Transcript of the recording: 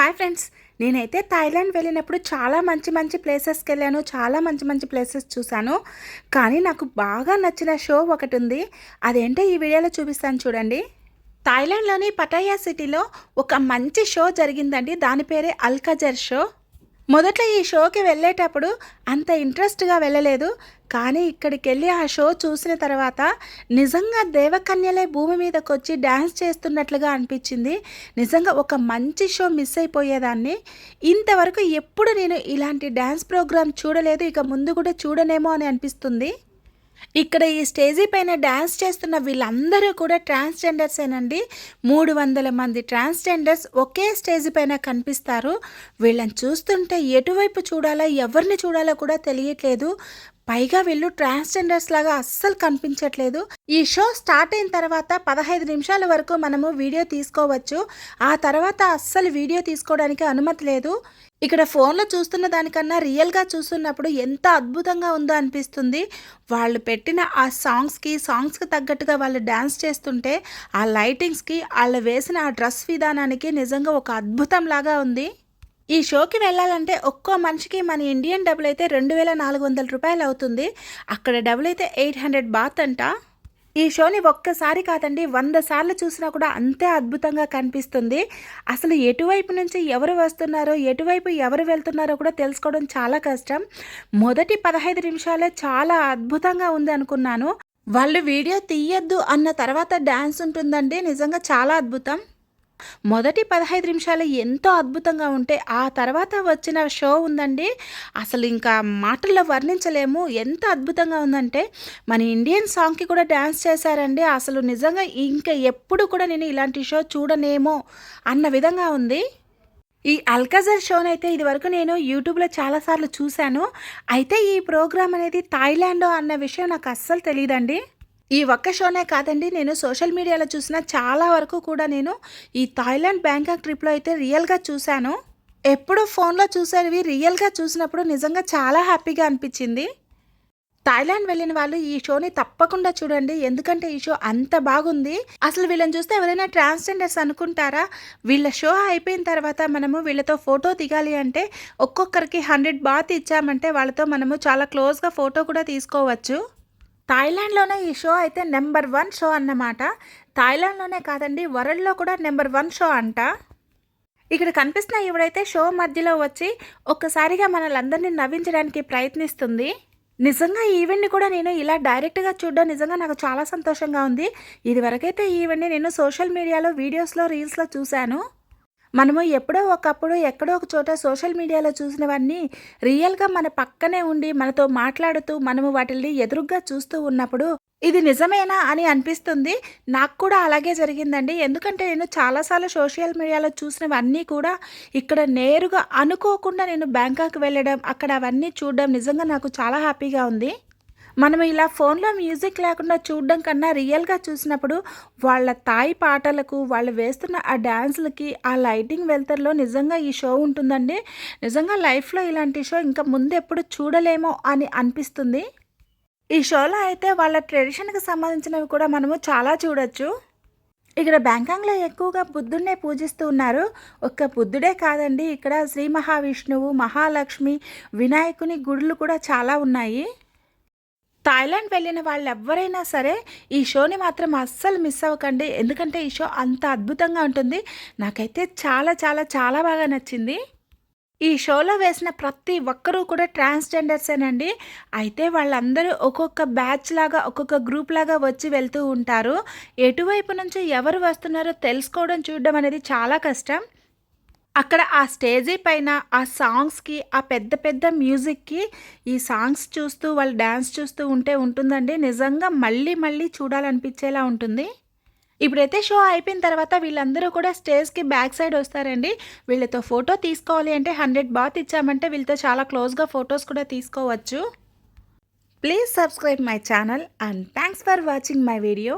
Hi friends నేనైతే Thailand వెళ్ళినప్పుడు చాలా మంచి మంచి ప్లేసెస్కి వెళ్ళాను చాలా మంచి మంచి ప్లేసెస్ చూశాను. కానీ నాకు బాగా నచ్చిన షో ఒకటి ఉంది. అదేంటో ఈ వీడియోలో చూపిస్తాను చూడండి. థాయిలాండ్లోని పటాయా సిటీలో ఒక మంచి షో జరిగిందండి. దాని పేరే అల్కజర్ షో. మొదట్లో ఈ షోకి వెళ్ళేటప్పుడు అంత ఇంట్రెస్ట్గా వెళ్ళలేదు. కానీ ఇక్కడికి వెళ్ళి ఆ షో చూసిన తర్వాత నిజంగా దేవకన్యలే భూమి మీదకి వచ్చి డ్యాన్స్ చేస్తున్నట్లుగా అనిపించింది. నిజంగా ఒక మంచి షో మిస్ అయిపోయేదాన్ని. ఇంతవరకు ఎప్పుడు నేను ఇలాంటి డ్యాన్స్ ప్రోగ్రామ్ చూడలేదు ఇక ముందు కూడా చూడనేమో అని అనిపిస్తుంది. ఇక్కడ ఈ స్టేజీ పైన డ్యాన్స్ చేస్తున్న వీళ్ళందరూ కూడా ట్రాన్స్జెండర్సేనండి. మూడు వందల మంది ట్రాన్స్జెండర్స్ ఒకే స్టేజ్ పైన కనిపిస్తారు. వీళ్ళని చూస్తుంటే ఎటువైపు చూడాలో ఎవరిని చూడాలో కూడా తెలియట్లేదు. పైగా వీళ్ళు ట్రాన్స్జెండర్స్ లాగా అస్సలు కనిపించట్లేదు. ఈ షో స్టార్ట్ అయిన తర్వాత పదహైదు నిమిషాల వరకు మనము వీడియో తీసుకోవచ్చు. ఆ తర్వాత అస్సలు వీడియో తీసుకోవడానికి అనుమతి లేదు. ఇక్కడ ఫోన్లో చూస్తున్న దానికన్నా రియల్గా చూస్తున్నప్పుడు ఎంత అద్భుతంగా ఉందో అనిపిస్తుంది. వాళ్ళు పెట్టిన ఆ సాంగ్స్కి సాంగ్స్కి తగ్గట్టుగా వాళ్ళు డ్యాన్స్ చేస్తుంటే ఆ లైటింగ్స్కి వాళ్ళు వేసిన ఆ డ్రెస్ విధానానికి నిజంగా ఒక అద్భుతం లాగా ఉంది. ఈ షోకి వెళ్ళాలంటే ఒక్కో మనిషికి మన ఇండియన్ డబ్బులు అయితే రెండు వేల నాలుగు వందల రూపాయలు అవుతుంది. అక్కడ డబ్బులు అయితే ఎయిట్ హండ్రెడ్ బాత్ అంట. ఈ షోని ఒక్కసారి కాదండి వంద సార్లు చూసినా కూడా అంతే అద్భుతంగా కనిపిస్తుంది. అసలు ఎటువైపు నుంచి ఎవరు వస్తున్నారో ఎటువైపు ఎవరు వెళ్తున్నారో కూడా తెలుసుకోవడం చాలా కష్టం. మొదటి పదహైదు నిమిషాలే చాలా అద్భుతంగా ఉంది అనుకున్నాను. వాళ్ళు వీడియో తీయద్దు అన్న తర్వాత డ్యాన్స్ ఉంటుందండి నిజంగా చాలా అద్భుతం. మొదటి పదహైదు నిమిషాలు ఎంతో అద్భుతంగా ఉంటే ఆ తర్వాత వచ్చిన షో ఉందండి. అసలు ఇంకా మాటల్లో వర్ణించలేము. ఎంత అద్భుతంగా ఉందంటే మన ఇండియన్ సాంగ్కి కూడా డ్యాన్స్ చేశారండి. అసలు నిజంగా ఇంకా ఎప్పుడు కూడా నేను ఇలాంటి షో చూడనేమో అన్న విధంగా ఉంది. ఈ అల్కజర్ షోనైతే ఇది వరకు నేను యూట్యూబ్లో చాలాసార్లు చూశాను. అయితే ఈ ప్రోగ్రామ్ అనేది థాయిలాండ్ అన్న విషయం నాకు అస్సలు తెలియదండి ఈ ఒక్క షోనే కాదండి నేను సోషల్ మీడియాలో చూసిన చాలా వరకు కూడా నేను ఈ థాయిలాండ్ బ్యాంకాక్ ట్రిప్లో అయితే రియల్గా చూశాను. ఎప్పుడు ఫోన్లో చూసేవి రియల్గా చూసినప్పుడు నిజంగా చాలా హ్యాపీగా అనిపించింది. థాయిలాండ్ వెళ్ళిన వాళ్ళు ఈ షోని తప్పకుండా చూడండి ఎందుకంటే ఈ షో అంత బాగుంది. అసలు వీళ్ళని చూస్తే ఎవరైనా ట్రాన్స్జెండర్స్ అనుకుంటారా? వీళ్ళ షో అయిపోయిన తర్వాత మనము వీళ్ళతో ఫోటో దిగాలి అంటే ఒక్కొక్కరికి హండ్రెడ్ బాత్ ఇచ్చామంటే వాళ్ళతో మనము చాలా క్లోజ్గా ఫోటో కూడా తీసుకోవచ్చు. థాయిలాండ్లోనే ఈ షో అయితే నెంబర్ వన్ షో అన్నమాట. థాయిలాండ్లోనే కాదండి వరల్డ్లో కూడా నెంబర్ వన్ షో అంట. ఇక్కడ కనిపిస్తున్న ఈవిడైతే షో మధ్యలో వచ్చి ఒక్కసారిగా మనల్ందరినీ నవ్వించడానికి ప్రయత్నిస్తుంది. నిజంగా ఈవెంట్ని కూడా నేను ఇలా డైరెక్ట్గా చూడడం నిజంగా నాకు చాలా సంతోషంగా ఉంది. ఇదివరకైతే ఈవెంట్ని నేను సోషల్ మీడియాలో వీడియోస్లో రీల్స్లో చూశాను. మనము ఎప్పుడో ఒకప్పుడు ఎక్కడో ఒక చోట సోషల్ మీడియాలో చూసినవన్నీ రియల్గా మన పక్కనే ఉండి మనతో మాట్లాడుతూ మనము వాటిని ఎదురుగ్గా చూస్తూ ఉన్నప్పుడు ఇది నిజమేనా అని అనిపిస్తుంది. నాకు కూడా అలాగే జరిగిందండి. ఎందుకంటే నేను చాలాసార్లు సోషల్ మీడియాలో చూసినవన్నీ కూడా ఇక్కడ నేరుగా అనుకోకుండా నేను బ్యాంకాక్ వెళ్ళడం అక్కడ అవన్నీ చూడడం నిజంగా నాకు చాలా హ్యాపీగా ఉంది. మనం ఇలా ఫోన్లో మ్యూజిక్ లేకుండా చూడడం కన్నా రియల్గా చూసినప్పుడు వాళ్ళ తాయి పాటలకు వాళ్ళు వేస్తున్న ఆ డ్యాన్స్లకి ఆ లైటింగ్ వెళ్తర్లో నిజంగా ఈ షో ఉంటుందండి? నిజంగా లైఫ్లో ఇలాంటి షో ఇంకా ముందు ఎప్పుడు చూడలేమో అని అనిపిస్తుంది. ఈ షోలో అయితే వాళ్ళ ట్రెడిషన్కి సంబంధించినవి కూడా మనము చాలా చూడొచ్చు. ఇక్కడ బ్యాంకాంగ్లో ఎక్కువగా బుద్ధుడినే పూజిస్తూ ఉన్నారు. ఒక్క బుద్ధుడే కాదండి ఇక్కడ శ్రీ మహావిష్ణువు మహాలక్ష్మి వినాయకుని గుడులు కూడా చాలా ఉన్నాయి. థాయిలాండ్ వెళ్ళిన వాళ్ళు ఎవరైనా సరే ఈ షోని మాత్రం అస్సలు మిస్ అవ్వకండి. ఎందుకంటే ఈ షో అంత అద్భుతంగా ఉంటుంది. నాకైతే చాలా చాలా చాలా బాగా నచ్చింది. ఈ షోలో వేసిన ప్రతి ఒక్కరూ కూడా ట్రాన్స్జెండర్సేనండి. అయితే వాళ్ళందరూ ఒక్కొక్క బ్యాచ్ లాగా ఒక్కొక్క గ్రూప్ లాగా వచ్చి వెళ్తూ ఉంటారు. ఎటువైపు నుంచి ఎవరు వస్తున్నారో తెలుసుకోవడం చూడడం అనేది చాలా కష్టం. అక్కడ ఆ స్టేజీ పైన ఆ సాంగ్స్కి ఆ పెద్ద పెద్ద మ్యూజిక్కి ఈ సాంగ్స్ చూస్తూ వాళ్ళు డ్యాన్స్ చూస్తూ ఉంటే ఉంటుందండి. నిజంగా మళ్ళీ మళ్ళీ చూడాలనిపించేలా ఉంటుంది. ఇప్పుడైతే షో అయిపోయిన తర్వాత వీళ్ళందరూ కూడా స్టేజ్కి బ్యాక్ సైడ్ వస్తారండి. వీళ్ళతో ఫోటో తీసుకోవాలి అంటే హండ్రెడ్ బాత్ ఇచ్చామంటే వీళ్ళతో చాలా క్లోజ్గా ఫొటోస్ కూడా తీసుకోవచ్చు. Please subscribe my channel and thanks for watching my video.